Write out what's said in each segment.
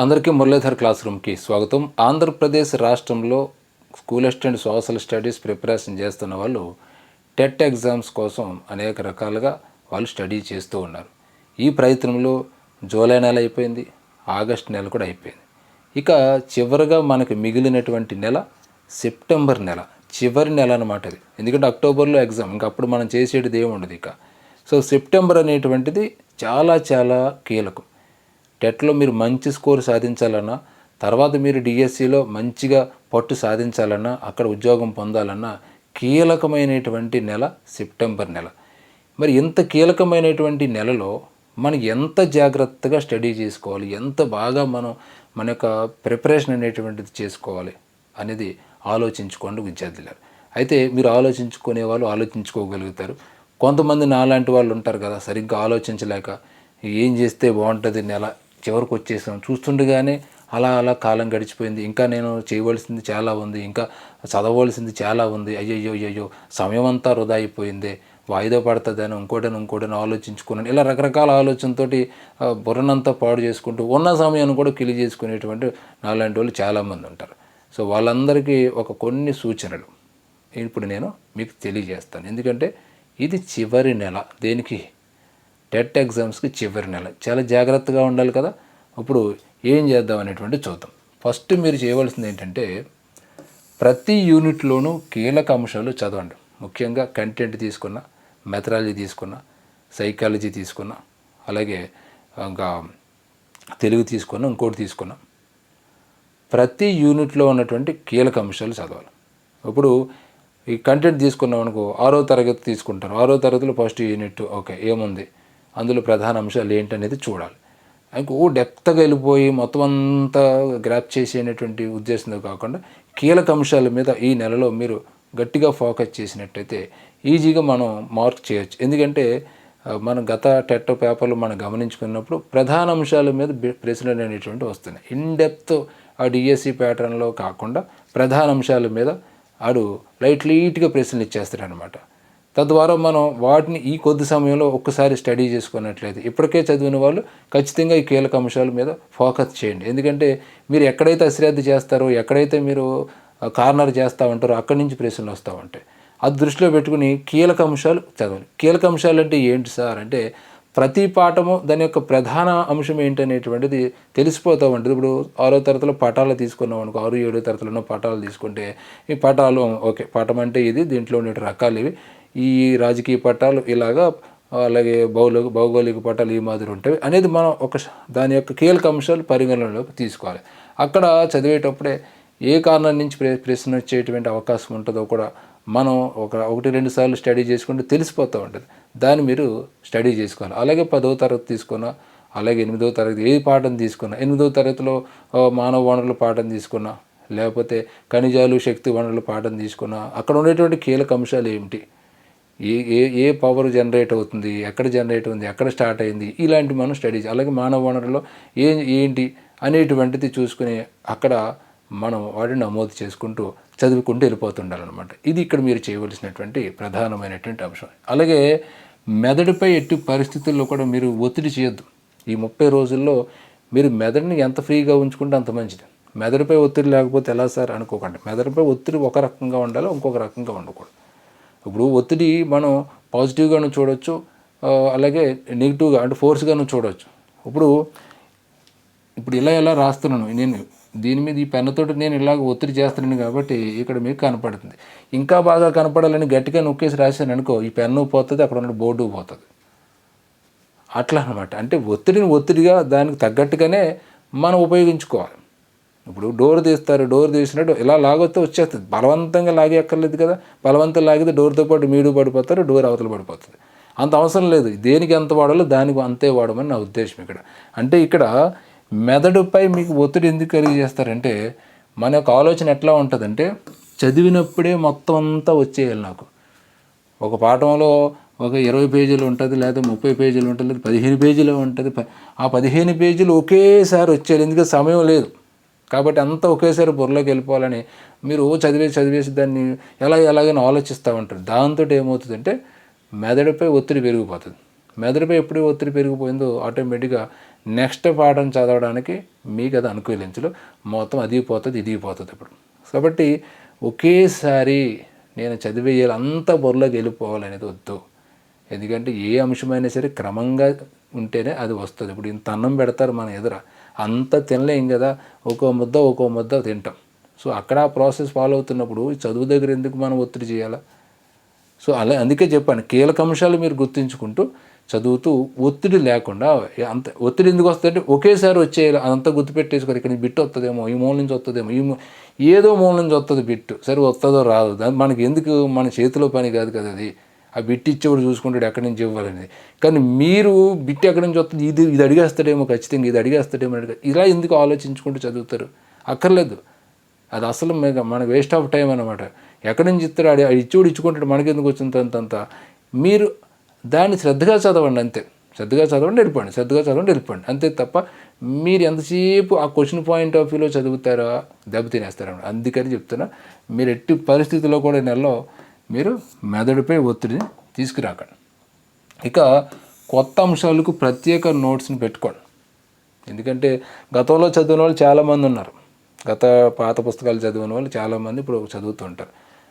అందరికీ మురళీధర్ క్లాస్ రూమ్కి స్వాగతం. ఆంధ్రప్రదేశ్ రాష్ట్రంలో school assistant social studies preparation చేస్తున్న వాళ్ళు టెట్ ఎగ్జామ్స్ కోసం అనేక రకాలుగా వాళ్ళు స్టడీ చేస్తూ ఉన్నారు. ఈ ప్రయత్నంలో జూలై నెల అయిపోయింది ఆగస్ట్ నెల కూడా అయిపోయింది. ఇక చివరిగా మనకు మిగిలినటువంటి నెల సెప్టెంబర్ నెల చివరి నెల అనమాట ఇది ఎందుకంటే అక్టోబర్లో ఎగ్జామ్ ఇంకా అప్పుడు మనం చేసేటిది ఏమి ఉండదు ఇక. సో సెప్టెంబర్ అనేటువంటిది చాలా చాలా కీలకం. టెట్లో మీరు మంచి స్కోర్ సాధించాలన్నా తర్వాత మీరు డిఎస్సిలో మంచిగా పట్టు సాధించాలన్నా అక్కడ ఉద్యోగం పొందాలన్నా కీలకమైనటువంటి నెల సెప్టెంబర్ నెల. మరి ఇంత కీలకమైనటువంటి నెలలో మనం ఎంత జాగ్రత్తగా స్టడీ చేసుకోవాలి ఎంత బాగా మనం మన యొక్క ప్రిపరేషన్ అనేటువంటిది చేసుకోవాలి అనేది ఆలోచించుకోండి విద్యార్థులు అయితే మీరు ఆలోచించుకునే వాళ్ళు ఆలోచించుకోగలుగుతారు. కొంతమంది నాలాంటి వాళ్ళు ఉంటారు కదా సరిగ్గా ఆలోచించలేక ఏం చేస్తే బాగుంటుంది నెల చివరికి వచ్చేసాం. చూస్తుండగానే అలా అలా కాలం గడిచిపోయింది. ఇంకా నేను చేయవలసింది చాలా ఉంది. ఇంకా చదవవలసింది చాలా ఉంది. అయ్యయ్యో అయ్యయ్యో సమయం అంతా వృధా అయిపోయింది. వాయిదా పడుతుందని ఇంకోటని ఇంకోటని ఆలోచించుకున్నాను. ఇలా రకరకాల ఆలోచనతోటి బుర్రనంతా పాడు చేసుకుంటూ ఉన్న సమయాన్ని కూడా కిలి చేసుకునేటువంటి నాలాంటి వాళ్ళు చాలామంది ఉంటారు. సో వాళ్ళందరికీ ఒక కొన్ని సూచనలు ఇప్పుడు నేను మీకు తెలియజేస్తాను. ఎందుకంటే ఇది చివరి నెల. దేనికి? టెట్ ఎగ్జామ్స్కి చివరి నెల. చాలా జాగ్రత్తగా ఉండాలి కదా. ఇప్పుడు ఏం చేద్దాం అనేటువంటి చూద్దాం. ఫస్ట్ మీరు చేయవలసింది ఏంటంటే ప్రతి యూనిట్లోనూ కీలక అంశాలు చదవండి. ముఖ్యంగా కంటెంట్ తీసుకున్న మెథడాలజీ తీసుకున్న సైకాలజీ తీసుకున్న అలాగే ఇంకా తెలుగు తీసుకున్న ఇంకోటి తీసుకున్నాం. ప్రతి యూనిట్లో ఉన్నటువంటి కీలక అంశాలు చదవాలి. ఇప్పుడు ఈ కంటెంట్ తీసుకున్నాం అనుకో ఆరో తరగతి తీసుకుంటారు. ఆరో తరగతిలో ఫస్ట్ యూనిట్ ఓకే ఏముంది? అందులో ప్రధాన అంశాలు ఏంటనేది చూడాలి. ఇంకో డెప్త్గా వెళ్ళిపోయి మొత్తం అంతా గ్రాప్ చేసేటువంటి ఉద్దేశంతో కాకుండా కీలక అంశాల మీద ఈ నెలలో మీరు గట్టిగా ఫోకస్ చేసినట్టయితే ఈజీగా మనం మార్క్ చేయొచ్చు. ఎందుకంటే మన మనం గత టెట్ పేపర్లు మనం గమనించుకున్నప్పుడు ప్రధాన అంశాల మీద ప్రశ్నలు అనేటువంటి వస్తున్నాయి. ఇన్ డెప్త్ ఆ డిఎస్సి ప్యాటర్న్లో కాకుండా ప్రధాన అంశాల మీద ఆడు లైట్ లైట్గా ప్రశ్నలు ఇచ్చేస్తాడనమాట తద్వారా మనం వాటిని ఈ కొద్ది సమయంలో ఒక్కసారి స్టడీ చేసుకున్నట్లయితే ఇప్పటికే చదివిన వాళ్ళు ఖచ్చితంగా ఈ కీలక అంశాల మీద ఫోకస్ చేయండి. ఎందుకంటే మీరు ఎక్కడైతే అశ్రద్ధ చేస్తారో ఎక్కడైతే మీరు కార్నర్ చేస్తూ ఉంటారో అక్కడి నుంచి ప్రశ్నలు వస్తూ ఉంటాయి. అది దృష్టిలో పెట్టుకుని కీలక అంశాలు చదవాలి కీలక అంశాలు అంటే ఏంటి సార్? అంటే ప్రతి పాఠము దాని యొక్క ప్రధాన అంశం ఏంటనేటువంటిది తెలిసిపోతూ ఉంటుంది. ఇప్పుడు ఆరో తరగతిలో పటాలు తీసుకున్నాం అనుకో ఆరు ఏడో తరగతిలో ఉన్న పటాలు తీసుకుంటే ఈ పటాలు ఓకే పటం అంటే ఇది దీంట్లో ఉండే రకాలు ఇవి. ఈ రాజకీయ పటాలు ఇలాగా అలాగే భౌగోళిక భౌగోళిక పటాలు ఈ మాదిరి ఉంటాయి. అనేది మనం ఒక దాని యొక్క కీలక అంశాలు పరిగణనలోకి తీసుకోవాలి. అక్కడ చదివేటప్పుడే ఏ కారణం నుంచి ప్ర ప్రశ్న వచ్చేటువంటి అవకాశం ఉంటుందో కూడా మనం ఒక ఒకటి రెండు సార్లు స్టడీ చేసుకుంటే తెలిసిపోతూ ఉంటుంది. దాన్ని మీరు స్టడీ చేసుకోవాలి. అలాగే పదో తరగతి తీసుకున్నా అలాగే ఎనిమిదో తరగతి ఏ పాఠం తీసుకున్నా ఎనిమిదో తరగతిలో మానవ వనరుల పాఠం తీసుకున్నా లేకపోతే ఖనిజాలు శక్తి వనరుల పాఠం తీసుకున్నా అక్కడ ఉండేటువంటి కీలక అంశాలు ఏమిటి? ఏ ఏ ఏ పవర్ జనరేట్ అవుతుంది ఎక్కడ జనరేట్ అవుతుంది ఎక్కడ స్టార్ట్ అయింది ఇలాంటి మనం స్టడీ అలాగే మానవ వనరులో ఏ ఏంటి అనేటువంటిది చూసుకుని అక్కడ మనం వాటిని నమోదు చేసుకుంటూ చదువుకుంటూ వెళ్ళిపోతుండాలన్నమాట. ఇది ఇక్కడ మీరు చేయవలసినటువంటి ప్రధానమైనటువంటి అంశం. అలాగే మెదడుపై ఎట్టి పరిస్థితుల్లో కూడా మీరు ఒత్తిడి చేయొద్దు. ఈ ముప్పై రోజుల్లో మీరు మెదడుని ఎంత ఫ్రీగా ఉంచుకుంటే అంత మంచిది. మెదడుపై ఒత్తిడి లేకపోతే ఎలా సార్ అనుకోకండి. మెదడుపై ఒత్తిడి ఒక రకంగా ఉండాలి ఇంకొక రకంగా ఉండకూడదు. ఇప్పుడు ఒత్తిడి మనం పాజిటివ్గాను చూడవచ్చు అలాగే నెగిటివ్గా అంటే ఫోర్స్గాను చూడవచ్చు ఇప్పుడు ఇప్పుడు ఇలా ఇలా రాస్తున్నాను? నేను దీని మీద ఈ పెన్నుతోటి నేను ఇలాగ ఒత్తిడి చేస్తున్నాను కాబట్టి ఇక్కడ మీకు కనపడుతుంది. ఇంకా బాగా కనపడాలని గట్టిగా నొక్కేసి రాశాను అనుకో ఈ పెన్ను పోతుంది అక్కడ ఉన్న బోర్డు పోతుంది. అట్లా అనమాట అంటే ఒత్తిడిని ఒత్తిడిగా దానికి తగ్గట్టుగానే మనం ఉపయోగించుకోవాలి. ఇప్పుడు డోర్ తీస్తారు డోర్ తీసినట్టు ఇలా లాగొస్తే వచ్చేస్తుంది. బలవంతంగా లాగే అక్కర్లేదు కదా. బలవంతం లాగితే డోర్తో పాటు మీడు పడిపోతారు డోర్ అవతల పడిపోతుంది. అంత అవసరం లేదు. దేనికి ఎంత వాడాలో దానికి అంతే వాడమని నా ఉద్దేశం ఇక్కడ. అంటే ఇక్కడ మెదడుపై మీకు ఒత్తిడి ఎందుకు కలిగి చేస్తారంటే మన యొక్క ఆలోచన ఎట్లా ఉంటుందంటే చదివినప్పుడే మొత్తం అంతా వచ్చేయాలి నాకు. ఒక పాఠంలో ఒక ఇరవై పేజీలు ఉంటుంది లేదా ముప్పై పేజీలు ఉంటుంది లేదా పదిహేను పేజీలు ఉంటుంది. ప- ఆ పదిహేను పేజీలు ఒకేసారి వచ్చేయాలి. ఎందుకంటే సమయం లేదు. కాబట్టి అంతా ఒకేసారి బుర్రలోకి వెళ్ళిపోవాలని మీరు చదివేసి చదివేసి దాన్ని ఎలా ఎలాగైనా ఆలోచిస్తూ ఉంటారు. దాంతో ఏమవుతుందంటే మెదడుపై ఒత్తిడి పెరిగిపోతుంది. మెదడుపై ఎప్పుడు ఒత్తిడి పెరిగిపోయిందో ఆటోమేటిక్గా నెక్స్ట్ పాఠం చదవడానికి మీకు అది అనుకూలించలు మొత్తం అది పోతుంది ఇది పోతుంది ఇప్పుడు. కాబట్టి ఒకేసారి నేను చదివేయాలి అంత బొర్రలోకి వెళ్ళిపోవాలనేది వద్దు. ఎందుకంటే ఏ అంశమైనా సరే క్రమంగా ఉంటేనే అది వస్తుంది. ఇప్పుడు ఇంత అన్నం పెడతారు మన ఎదుర. అంత తినలేం కదా ఒక్కో ముద్ద ఒక్కో ముద్ద తింటాం. సో అక్కడ ఆ ప్రాసెస్ ఫాలో అవుతున్నప్పుడు చదువు దగ్గర ఎందుకు మనం ఒత్తిడి చేయాలా? సో అలా అందుకే చెప్పాను కీలక అంశాలు మీరు గుర్తుంచుకుంటూ చదువుతూ ఒత్తిడి లేకుండా అంత ఒత్తిడి ఎందుకు వస్తుందంటే ఒకేసారి వచ్చేయాలి అదంతా గుర్తుపెట్టేసుకోరు ఇక్కడ నుంచి బిట్టు వస్తుందేమో ఈ మూల నుంచి వస్తుందేమో ఈ ఏదో మూల నుంచి వస్తుంది బిట్టు సరే వస్తుందో రాదు మనకి ఎందుకు మన చేతిలో పని కాదు కదా అది? ఆ బిట్ ఇచ్చేవాడు చూసుకుంటాడు ఎక్కడి నుంచి ఇవ్వాలనేది. కానీ మీరు బిట్ ఎక్కడి నుంచి వస్తుంది? ఇది ఇది అడిగేస్తాడేమో ఖచ్చితంగా ఇది అడిగేస్తాడేమో అడిగా ఇలా ఎందుకు ఆలోచించుకుంటూ చదువుతారు? అక్కర్లేదు. అది అసలు మన వేస్ట్ ఆఫ్ టైం అనమాట ఎక్కడి నుంచి ఇస్తారు అడి ఇచ్చేవాడు ఇచ్చుకుంటాడు మనకి ఎందుకు వచ్చింది అంత మీరు దాన్ని శ్రద్ధగా చదవండి అంతే. శ్రద్ధగా చదవండి వెళ్ళిపోండి. శ్రద్ధగా చదవండి వెళ్ళిపోండి. అంతే తప్ప మీరు ఎంతసేపు ఆ క్వశ్చన్ పాయింట్ ఆఫ్ వ్యూలో చదువుతారా దెబ్బతినేస్తారన్నమాట అందుకని చెప్తున్నా మీరు ఎట్టి పరిస్థితుల్లో కూడా నెలలో మీరు మెదడుపై ఒత్తిడిని తీసుకురాకండి. ఇక కొత్త అంశాలకు ప్రత్యేక నోట్స్ని పెట్టుకోండి. ఎందుకంటే గతంలో చదివిన వాళ్ళు చాలామంది ఉన్నారు. గత పాత పుస్తకాలు చదివిన వాళ్ళు చాలామంది ఇప్పుడు చదువుతుంటారు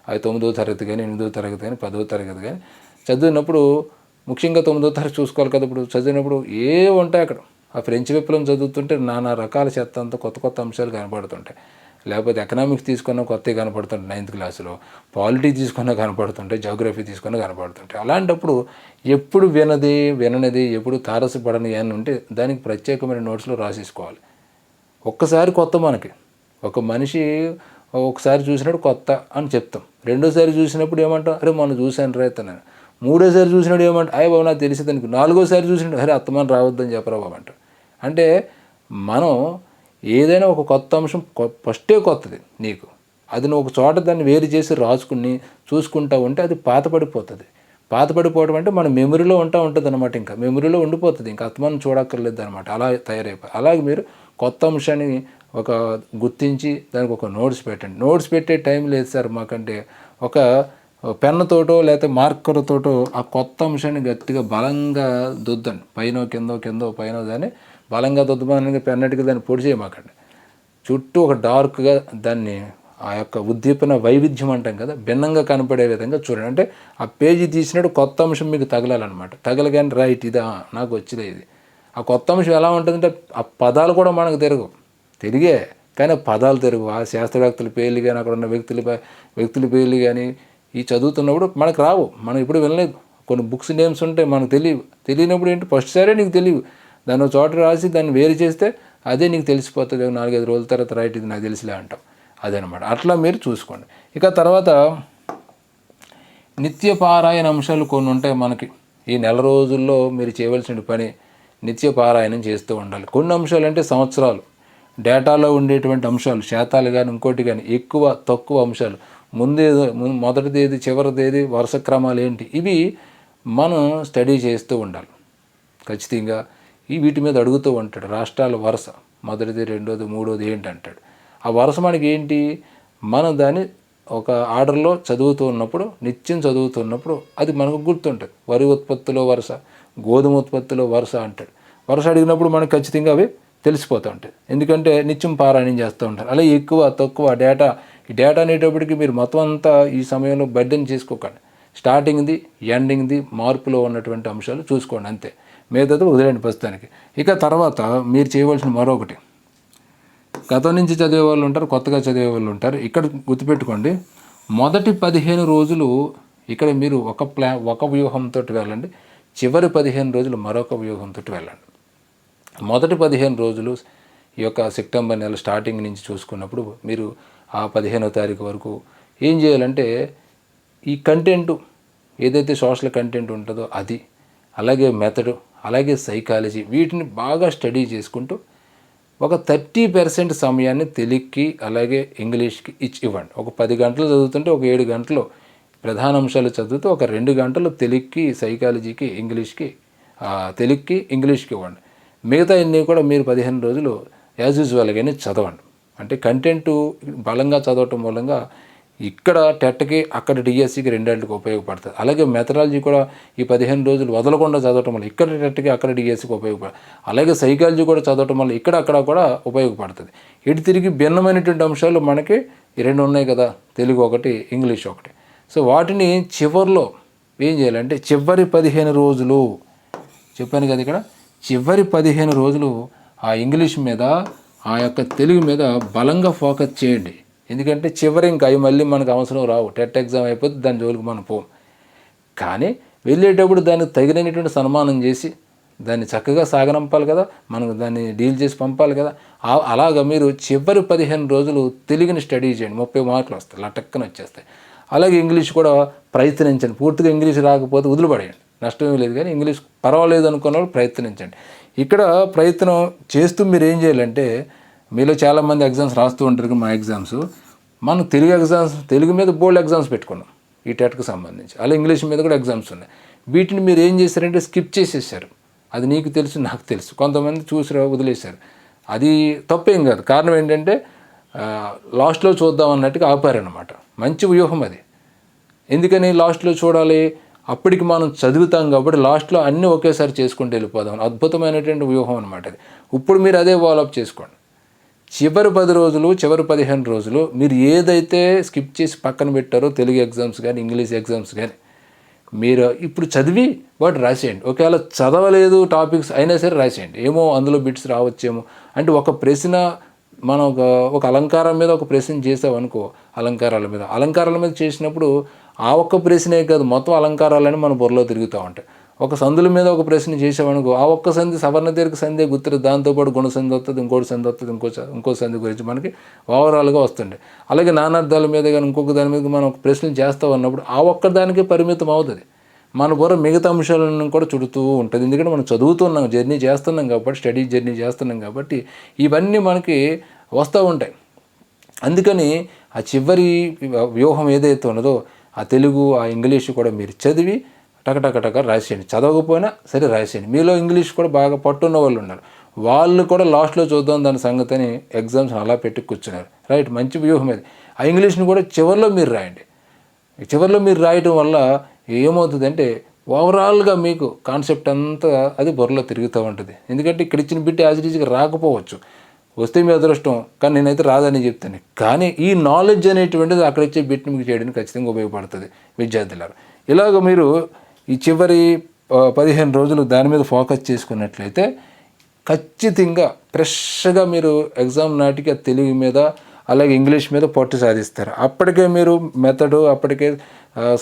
అవి తొమ్మిదో తరగతి కానీ ఎనిమిదో తరగతి కానీ పదో తరగతి కానీ చదివినప్పుడు ముఖ్యంగా తొమ్మిదో తరగతి చూసుకోవాలి కదా ఇప్పుడు. చదివినప్పుడు ఏ ఉంటాయి అక్కడ? ఆ ఫ్రెంచ్ విప్లవం చదువుతుంటే నానా రకాల చెత్త అంతా కొత్త కొత్త అంశాలు కనబడుతుంటాయి లేకపోతే ఎకనామిక్స్ తీసుకున్న కొత్తవి కనపడుతుంటే నైన్త్ క్లాస్లో పాలిటీ తీసుకున్న కనపడుతుంటే జోగ్రఫీ తీసుకున్న కనపడుతుంటాయి అలాంటప్పుడు ఎప్పుడు వినది విననిది ఎప్పుడు తారసపడని అని ఉంటే దానికి ప్రత్యేకమైన నోట్స్లో రాసేసుకోవాలి. ఒక్కసారి కొత్త మనకి. ఒక మనిషి ఒకసారి చూసినప్పుడు కొత్త అని చెప్తాం. రెండోసారి చూసినప్పుడు ఏమంటాం? అరే మనం చూశాను రైతన్నాను మూడోసారి చూసినప్పుడు ఏమంటా? అయ్య బాబు నాకు తెలిసి దానికి నాలుగోసారి చూసినప్పుడు అరే అత్తమాని రావద్దని చెప్పరా బాబు అంటే మనం ఏదైనా ఒక కొత్త అంశం కొ- ఫస్టే కొత్తది నీకు. అది నువ్వు ఒక చోట దాన్ని వేరు చేసి రాసుకుని చూసుకుంటా ఉంటే అది పాతపడిపోతుంది. పాతపడిపోవడం అంటే మన మెమరీలో ఉంటా ఉంటుంది అనమాట ఇంకా. మెమరీలో ఉండిపోతుంది ఇంకా. అత్మను చూడక్కర్లేదు అనమాట అలా తయారైపోయి అలాగే మీరు కొత్త అంశాన్ని ఒక గుర్తించి దానికి ఒక నోట్స్ పెట్టండి. నోట్స్ పెట్టే టైం లేదు సార్ మాకంటే. ఒక పెన్నుతోటో లేకపోతే మార్కర్తోటో ఆ కొత్త అంశాన్ని గట్టిగా బలంగా దుద్దండి. పైన కిందో కిందో పైన దాన్ని బలంగా దుద్దమని పెన్నటికి దాన్ని పొడి చేయమాకండి. చుట్టూ ఒక డార్క్గా దాన్ని ఆ యొక్క ఉద్దీపన వైవిధ్యం అంటాం కదా భిన్నంగా కనపడే విధంగా చూడండి. అంటే ఆ పేజీ తీసినట్టు కొత్త అంశం మీకు తగలాలన్నమాట. తగలగానే రైట్ ఇదా నాకు వచ్చింది ఇది. ఆ కొత్త అంశం ఎలా ఉంటుందంటే ఆ పదాలు కూడా మనకు తిరగవు తిరిగే కానీ ఆ పదాలు తిరుగు. ఆ శాస్త్రవేత్తల పేర్లు కానీ అక్కడ ఉన్న వ్యక్తుల పే- వ్యక్తుల పేర్లు కానీ ఈ చదువుతున్నప్పుడు మనకు రావు. మనం ఇప్పుడు వినలేదు. కొన్ని బుక్స్ నేమ్స్ ఉంటాయి మనకు తెలియవు. తెలియనప్పుడు ఏంటి? ఫస్ట్ సారే నీకు తెలియవు. దాన్ని ఒక చోట రాసి దాన్ని వేరు చేస్తే అదే నీకు తెలిసిపోతుంది. నాలుగైదు రోజుల తర్వాత రైట్ ఇది నాకు తెలిసిలే అంటాం అదనమాట అట్లా మీరు చూసుకోండి. ఇక తర్వాత నిత్య పారాయణ అంశాలు కొన్ని ఉంటాయి మనకి. ఈ నెల రోజుల్లో మీరు చేయవలసిన పని నిత్య పారాయణం చేస్తూ ఉండాలి. కొన్ని అంశాలు అంటే సంవత్సరాలు. డేటాలో ఉండేటువంటి అంశాలు శాతాలు కానీ ఇంకోటి కానీ ఎక్కువ తక్కువ అంశాలు. ముందేదో మొదటి తేదీ చివరి తేదీ వరుస క్రమాలు ఏంటి? ఇవి మనం స్టడీ చేస్తూ ఉండాలి. ఖచ్చితంగా ఈ వీటి మీద అడుగుతూ ఉంటాడు రాష్ట్రాల వరుస. మొదటిది రెండోది మూడోది ఏంటి అంటాడు ఆ వరుస మనకి ఏంటి? మనం దాన్ని ఒక ఆర్డర్లో చదువుతూ ఉన్నప్పుడు నిత్యం చదువుతున్నప్పుడు అది మనకు గుర్తుంటుంది. వరి ఉత్పత్తిలో వరుస గోధుమ ఉత్పత్తిలో వరుస అంటాడు. వరుస అడిగినప్పుడు మనకు ఖచ్చితంగా అవి తెలిసిపోతూ ఉంటాయి. ఎందుకంటే నిత్యం పారాయణం చేస్తూ ఉంటారు. అలా ఎక్కువ తక్కువ డేటా ఈ డేటా అనేటప్పటికి మీరు మొత్తం అంతా ఈ సమయంలో బడ్డెన్ చేసుకోకండి. స్టార్టింగ్ది ఎండింగ్ది మార్పులో ఉన్నటువంటి అంశాలు చూసుకోండి అంతే. మిగతాది వదిలేండి ప్రస్తుతానికి. ఇక తర్వాత మీరు చేయవలసిన మరొకటి. గతం నుంచి చదివే వాళ్ళు ఉంటారు కొత్తగా చదివే వాళ్ళు ఉంటారు. ఇక్కడ గుర్తుపెట్టుకోండి మొదటి పదిహేను రోజులు ఇక్కడ మీరు ఒక ప్లా ఒక వ్యూహంతో వెళ్ళండి. చివరి పదిహేను రోజులు మరొక వ్యూహంతో వెళ్ళండి. మొదటి పదిహేను రోజులు ఈ యొక్క సెప్టెంబర్ నెల స్టార్టింగ్ నుంచి చూసుకున్నప్పుడు మీరు ఆ పదిహేనో తారీఖు వరకు ఏం చేయాలంటే ఈ కంటెంట్ ఏదైతే సోషల్ కంటెంట్ ఉంటుందో అది అలాగే మెథడ్ అలాగే సైకాలజీ వీటిని బాగా స్టడీ చేసుకుంటూ ఒక థర్టీ పర్సెంట్ సమయాన్ని తెలుగుకి అలాగే ఇంగ్లీష్కి ఇచ్చి ఇవ్వండి. ఒక పది గంటలు చదువుతుంటే ఒక ఏడు గంటలు ప్రధాన అంశాలు చదువుతూ ఒక రెండు గంటలు తెలుగుకి సైకాలజీకి ఇంగ్లీష్కి తెలుగుకి ఇంగ్లీష్కి ఇవ్వండి. మిగతా అన్నీ కూడా మీరు పదిహేను రోజులు యాజ్ యూజువల్గానే చదవండి. అంటే కంటెంట్ బలంగా చదవటం మూలంగా ఇక్కడ టెట్కి అక్కడ డిఎస్సికి రెండింటికి ఉపయోగపడుతుంది అలాగే మెథడాలజీ కూడా ఈ పదిహేను రోజులు వదలకుండా చదవటం వల్ల ఇక్కడ టెట్కి అక్కడ డిఎస్సికి ఉపయోగపడుతుంది అలాగే సైకాలజీ కూడా చదవటం వల్ల ఇక్కడ అక్కడ కూడా ఉపయోగపడుతుంది. ఇటు తిరిగి భిన్నమైనటువంటి అంశాలు మనకి రెండు ఉన్నాయి కదా తెలుగు ఒకటి ఇంగ్లీష్ ఒకటి. సో వాటిని చివరిలో ఏం చేయాలంటే చివరి పదిహేను రోజులు చెప్పాను కదా ఇక్కడ చివరి పదిహేను రోజులు ఆ ఇంగ్లీష్ మీద ఆ యొక్క తెలుగు మీద బలంగా ఫోకస్ చేయండి. ఎందుకంటే చివరి ఇంకా అవి మళ్ళీ మనకు అవసరం రావు. టెట్ ఎగ్జామ్ అయిపోతే దాని జోలికి మనం పోం. కానీ వెళ్ళేటప్పుడు దానికి తగినటువంటి సన్మానం చేసి దాన్ని చక్కగా సాగనంపాలి కదా మనకు దాన్ని డీల్ చేసి పంపాలి కదా. అలాగ అలాగా మీరు చివరి పదిహేను రోజులు తెలుగుని స్టడీ చేయండి. ముప్పై మార్కులు వస్తాయి లటక్కన వచ్చేస్తాయి. అలాగే ఇంగ్లీష్ కూడా ప్రయత్నించండి. పూర్తిగా ఇంగ్లీష్ రాకపోతే వదిలిపడేయండి. నష్టం లేదు కానీ ఇంగ్లీష్ పర్వాలేదు అనుకున్న వాళ్ళు ప్రయత్నించండి. ఇక్కడ ప్రయత్నం చేస్తూ మీరు ఏం చేయాలంటే మీలో చాలామంది ఎగ్జామ్స్ రాస్తూ ఉంటారు మా ఎగ్జామ్స్ మనం తెలుగు ఎగ్జామ్స్ తెలుగు మీద బోల్డ్ ఎగ్జామ్స్ పెట్టుకున్నాం ఈ టెట్కి సంబంధించి. అలా ఇంగ్లీష్ మీద కూడా ఎగ్జామ్స్ ఉన్నాయి. వీటిని మీరు ఏం చేశారంటే స్కిప్ చేసేసారు. అది నీకు తెలుసు నాకు తెలుసు. కొంతమంది చూసి వదిలేశారు. అది తప్పేం కాదు. కారణం ఏంటంటే లాస్ట్లో చూద్దాం అన్నట్టుగా ఆపారనమాట మంచి వ్యూహం అది. ఎందుకని లాస్ట్లో చూడాలి? అప్పటికి మనం చదువుతాం కాబట్టి లాస్ట్లో అన్నీ ఒకేసారి చేసుకుంటూ వెళ్ళిపోదాం అద్భుతమైనటువంటి వ్యూహం అనమాట అది. ఇప్పుడు మీరు అదే ఫాలోఅప్ చేసుకోండి. చివరి పది రోజులు చివరి పదిహేను రోజులు మీరు ఏదైతే స్కిప్ చేసి పక్కన పెట్టారో తెలుగు ఎగ్జామ్స్ కానీ ఇంగ్లీష్ ఎగ్జామ్స్ కానీ మీరు ఇప్పుడు చదివి వాటి రాసేయండి. ఒకవేళ చదవలేదు టాపిక్స్ అయినా సరే రాసేయండి. ఏమో అందులో బిట్స్ రావచ్చేమో. అంటే ఒక ప్రశ్న మనం ఒక ఒక అలంకారం మీద ఒక ప్రశ్న చేసామనుకో అలంకారాల మీద. అలంకారాల మీద చేసినప్పుడు ఆ ఒక్క ప్రశ్నే కాదు మొత్తం అలంకారాలని మన బుర్రలో తిరుగుతూ ఉంటాయి. ఒక సందుల మీద ఒక ప్రశ్న చేసామనుకో ఆ ఒక్క సంధి సవర్ణ దీర్ఘ సంధి గుర్తు దాంతోపాటు గుణ సంధి వస్తుంది ఇంకోటి సంధి వస్తుంది ఇంకో ఇంకో సంధి గురించి మనకి ఓవరాల్గా వస్తుండే. అలాగే నానార్థాల మీద కానీ ఇంకొక దాని మీద మనం ఒక ప్రశ్నలు చేస్తూ ఉన్నప్పుడు ఆ ఒక్క దానికే పరిమితం అవుతుంది. మన బుర్ర మిగతా అంశాలను కూడా చుడుతూ ఉంటుంది. ఎందుకంటే మనం చదువుతున్నాం జర్నీ చేస్తున్నాం కాబట్టి స్టడీ జర్నీ చేస్తున్నాం కాబట్టి ఇవన్నీ మనకి వస్తూ ఉంటాయి. అందుకని ఆ చివరి వ్యూహం ఏదైతే ఉన్నదో ఆ తెలుగు ఆ ఇంగ్లీష్ కూడా మీరు చదివి టకటకటక రాసేయండి. చదవకపోయినా సరే రాసేయండి. మీలో ఇంగ్లీష్ కూడా బాగా పట్టున్న వాళ్ళు ఉన్నారు. వాళ్ళు కూడా లాస్ట్లో చూద్దాం దాని సంగతిని ఎగ్జామ్స్ అలా పెట్టి కూర్చున్నారు. రైట్ మంచి వ్యూహం అది. ఆ ఇంగ్లీష్ని కూడా చివరిలో మీరు రాయండి. చివరిలో మీరు రాయటం వల్ల ఏమవుతుందంటే ఓవరాల్గా మీకు కాన్సెప్ట్ అంతా అది బుర్రలో తిరుగుతూ ఉంటుంది. ఎందుకంటే ఇక్కడ ఇచ్చిన బిట్ యాజ్ ఈజీగా రాకపోవచ్చు. వస్తే మీ అదృష్టం కానీ నేనైతే రాదని చెప్తాను. కానీ ఈ నాలెడ్జ్ అనేటువంటిది అక్కడ ఇచ్చే బిట్ మీకు చేయడానికి ఖచ్చితంగా ఉపయోగపడుతుంది విద్యార్థులారు. ఇలాగ మీరు ఈ చివరి పదిహేను రోజులు దాని మీద ఫోకస్ చేసుకున్నట్లయితే ఖచ్చితంగా ఫ్రెష్గా మీరు ఎగ్జామ్ నాటికి ఆ తెలుగు మీద అలాగే ఇంగ్లీష్ మీద పట్టు సాధిస్తారు. అప్పటికే మీరు మెథడు అప్పటికే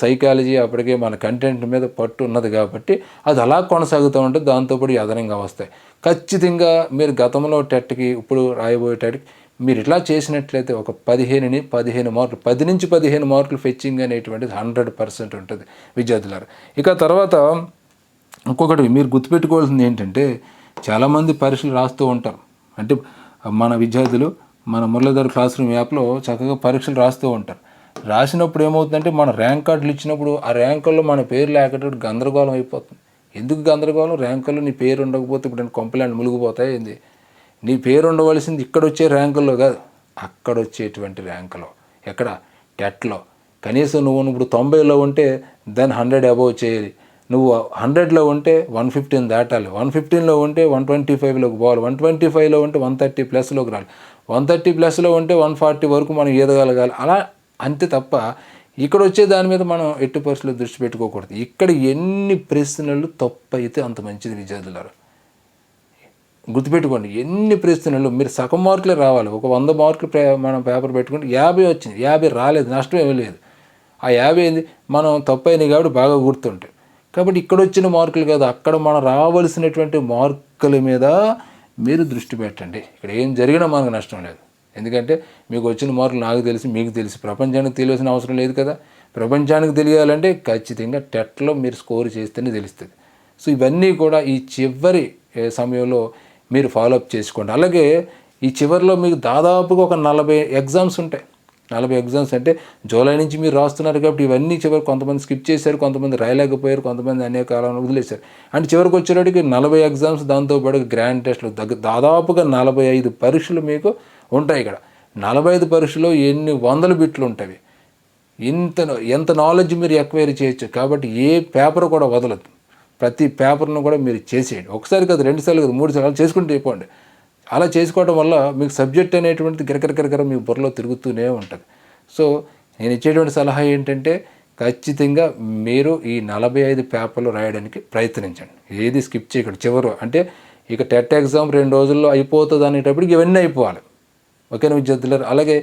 సైకాలజీ అప్పటికే మన కంటెంట్ మీద పట్టు ఉన్నది కాబట్టి అది అలా కొనసాగుతూ ఉంటే దాంతోపాటు అదనంగా వస్తాయి. ఖచ్చితంగా మీరు గతంలో టెట్కి ఇప్పుడు రాయబోయే టెట్కి మీరు ఇట్లా చేసినట్లయితే ఒక పదిహేనుని పదిహేను మార్కులు పది నుంచి పదిహేను మార్కులు ఫెచ్చింగ్ అనేటువంటిది హండ్రెడ్ పర్సెంట్ ఉంటుంది విద్యార్థులారు ఇక తర్వాత ఇంకొకటి మీరు గుర్తుపెట్టుకోవాల్సింది ఏంటంటే చాలామంది పరీక్షలు రాస్తూ ఉంటారు. అంటే మన విద్యార్థులు మన మురళీధర్ క్లాస్ రూమ్ యాప్లో చక్కగా పరీక్షలు రాస్తూ ఉంటారు. రాసినప్పుడు ఏమవుతుందంటే మన ర్యాంక్ కార్డులు ఇచ్చినప్పుడు ఆ ర్యాంకుల్లో మన పేరు లేకపోతే గందరగోళం అయిపోతుంది. ఎందుకు గందరగోళం? ర్యాంకుల్లో నీ పేరు ఉండకపోతే ఇప్పుడు నేను కంప్లైంట్ మునిగిపోతాయి ఏంది? నీ పేరు ఉండవలసింది ఇక్కడ వచ్చే ర్యాంకుల్లో కాదు అక్కడ వచ్చేటువంటి ర్యాంకులో. ఎక్కడ? టెట్లో కనీసం నువ్వు ఇప్పుడు తొంభైలో ఉంటే దెన్ హండ్రెడ్ అబోవ్ చేయాలి. నువ్వు హండ్రెడ్లో ఉంటే వన్ ఫిఫ్టీన్ దాటాలి. వన్ ఫిఫ్టీన్లో ఉంటే వన్ ట్వంటీ ఫైవ్లోకి పోవాలి. వన్ ట్వంటీ ఫైవ్లో ఉంటే వన్ థర్టీ ప్లస్లోకి రాలి. వన్ థర్టీ ప్లస్లో ఉంటే వన్ ఫార్టీ వరకు మనం ఎదగలగాలి అలా అంతే తప్ప ఇక్కడ వచ్చే దాని మీద మనం ఎట్టి పరిస్థితుల్లో దృష్టి పెట్టుకోకూడదు. ఇక్కడ ఎన్ని ప్రశ్నలు తప్పు అయితే అంత మంచిది విద్యార్థులారు. గుర్తుపెట్టుకోండి ఎన్ని ప్రశ్నలు మీరు సగం మార్కులే రావాలి. ఒక వంద మార్కులు మనం పేపర్ పెట్టుకుంటే యాభై వచ్చింది యాభై రాలేదు నష్టం ఏమీ లేదు. ఆ యాభై ఏంది? మనం తప్పైనవి కాబట్టి బాగా గుర్తుంటాయి. కాబట్టి ఇక్కడ వచ్చిన మార్కులు కాదు అక్కడ మనం రావాల్సినటువంటి మార్కుల మీద మీరు దృష్టి పెట్టండి. ఇక్కడ ఏం జరిగినా మనకు నష్టం లేదు. ఎందుకంటే మీకు వచ్చిన మార్కులు నాకు తెలిసి మీకు తెలిసి ప్రపంచానికి తెలియాల్సిన అవసరం లేదు కదా. ప్రపంచానికి తెలియాలంటే ఖచ్చితంగా టెట్లో మీరు స్కోర్ చేస్తేనే తెలుస్తుంది. సో ఇవన్నీ కూడా ఈ చివరి సమయంలో మీరు ఫాలోఅప్ చేసుకోండి. అలాగే ఈ చివరిలో మీకు దాదాపుగా ఒక నలభై ఎగ్జామ్స్ ఉంటాయి. నలభై ఎగ్జామ్స్ అంటే జూలై నుంచి మీరు రాస్తున్నారు కాబట్టి ఇవన్నీ చివరి కొంతమంది స్కిప్ చేశారు కొంతమంది రాయలేకపోయారు కొంతమంది అనేక కాలంలో వదిలేశారు. అంటే చివరికి వచ్చేటప్పటికి నలభై ఎగ్జామ్స్ దాంతోపాటు గ్రాండ్ టెస్ట్లు దగ్గర దాదాపుగా నలభై ఐదు పరీక్షలు మీకు ఉంటాయి ఇక్కడ. నలభై ఐదు పరీక్షలో ఎన్ని వందల బిట్లు ఉంటాయి? ఇంత ఎంత నాలెడ్జ్ మీరు ఎక్వైరీ చేయొచ్చు? కాబట్టి ఏ పేపర్ కూడా వదలదు ప్రతి పేపర్ను కూడా మీరు చేసేయండి. ఒకసారి కాదు రెండు సార్లు కాదు మూడు సార్లు చేసుకుంటూ అయిపోండి. అలా చేసుకోవడం వల్ల మీకు సబ్జెక్ట్ అనేటువంటిది గిరకర మీ బుర్రలో తిరుగుతూనే ఉంటుంది. సో నేను ఇచ్చేటువంటి సలహా ఏంటంటే ఖచ్చితంగా మీరు ఈ నలభై ఐదు పేపర్లు రాయడానికి ప్రయత్నించండి. ఏది స్కిప్ చేయకండి. చివరు అంటే ఇక టెట్ ఎగ్జామ్ రెండు రోజుల్లో అయిపోతుంది అనేటప్పటికి ఇవన్నీ అయిపోవాలి. ఓకేనా విద్యార్థులారు అలాగే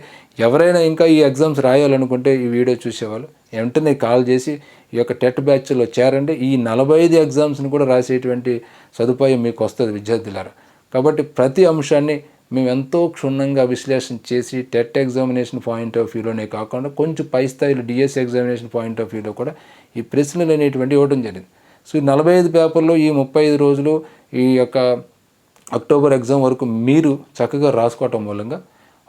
ఎవరైనా ఇంకా ఈ ఎగ్జామ్స్ రాయాలనుకుంటే ఈ వీడియో చూసేవాళ్ళు వెంటనే కాల్ చేసి ఈ యొక్క టెట్ బ్యాచ్లో చేరండి. ఈ నలభై ఐదు ఎగ్జామ్స్ని కూడా రాసేటువంటి సదుపాయం మీకు వస్తుంది విద్యార్థులారు. కాబట్టి ప్రతి అంశాన్ని మేము ఎంతో క్షుణ్ణంగా విశ్లేషణ చేసి టెట్ ఎగ్జామినేషన్ పాయింట్ ఆఫ్ వ్యూలోనే కాకుండా కొంచెం పై స్థాయిలో డిఎస్ ఎగ్జామినేషన్ పాయింట్ ఆఫ్ వ్యూలో కూడా ఈ ప్రశ్నలు అనేటువంటి ఇవ్వడం జరిగింది. సో ఈ నలభై ఐదు పేపర్లో ఈ ముప్పై ఐదు రోజులు ఈ యొక్క అక్టోబర్ ఎగ్జామ్ వరకు మీరు చక్కగా రాసుకోవటం మూలంగా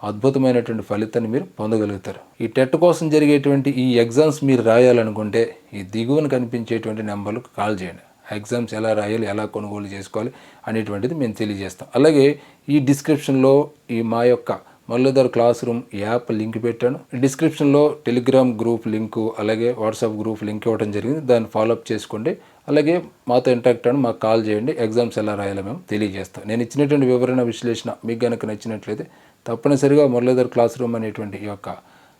అద్భుతమైనటువంటి ఫలితాన్ని మీరు పొందగలుగుతారు. ఈ టెట్ కోసం జరిగేటువంటి ఈ ఎగ్జామ్స్ మీరు రాయాలనుకుంటే ఈ దిగువన కనిపించేటువంటి నెంబర్లకు కాల్ చేయండి. ఎగ్జామ్స్ ఎలా రాయాలి ఎలా కొనుగోలు చేసుకోవాలి అనేటువంటిది మేము తెలియజేస్తాం. అలాగే ఈ డిస్క్రిప్షన్లో ఈ మా యొక్క మల్లెదర్ క్లాస్ రూమ్ యాప్ లింక్ పెట్టాను. డిస్క్రిప్షన్లో టెలిగ్రామ్ గ్రూప్ లింకు అలాగే వాట్సాప్ గ్రూప్ లింక్ ఇవ్వడం జరిగింది. దాన్ని ఫాలోఅప్ చేసుకోండి. అలాగే మాతో ఇంటరాక్ట్ అని మాకు కాల్ చేయండి. ఎగ్జామ్స్ ఎలా రాయాలో మేము తెలియజేస్తాం. నేను ఇచ్చినటువంటి వివరణ విశ్లేషణ మీకు కనుక నచ్చినట్లయితే తప్పనిసరిగా మురళీధర్ క్లాస్ రూమ్ అనేటువంటి ఈ యొక్క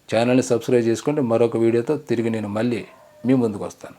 ఛానల్ని సబ్స్క్రైబ్ చేసుకోండి మరొక వీడియోతో తిరిగి నేను మళ్ళీ మీ ముందుకు వస్తాను.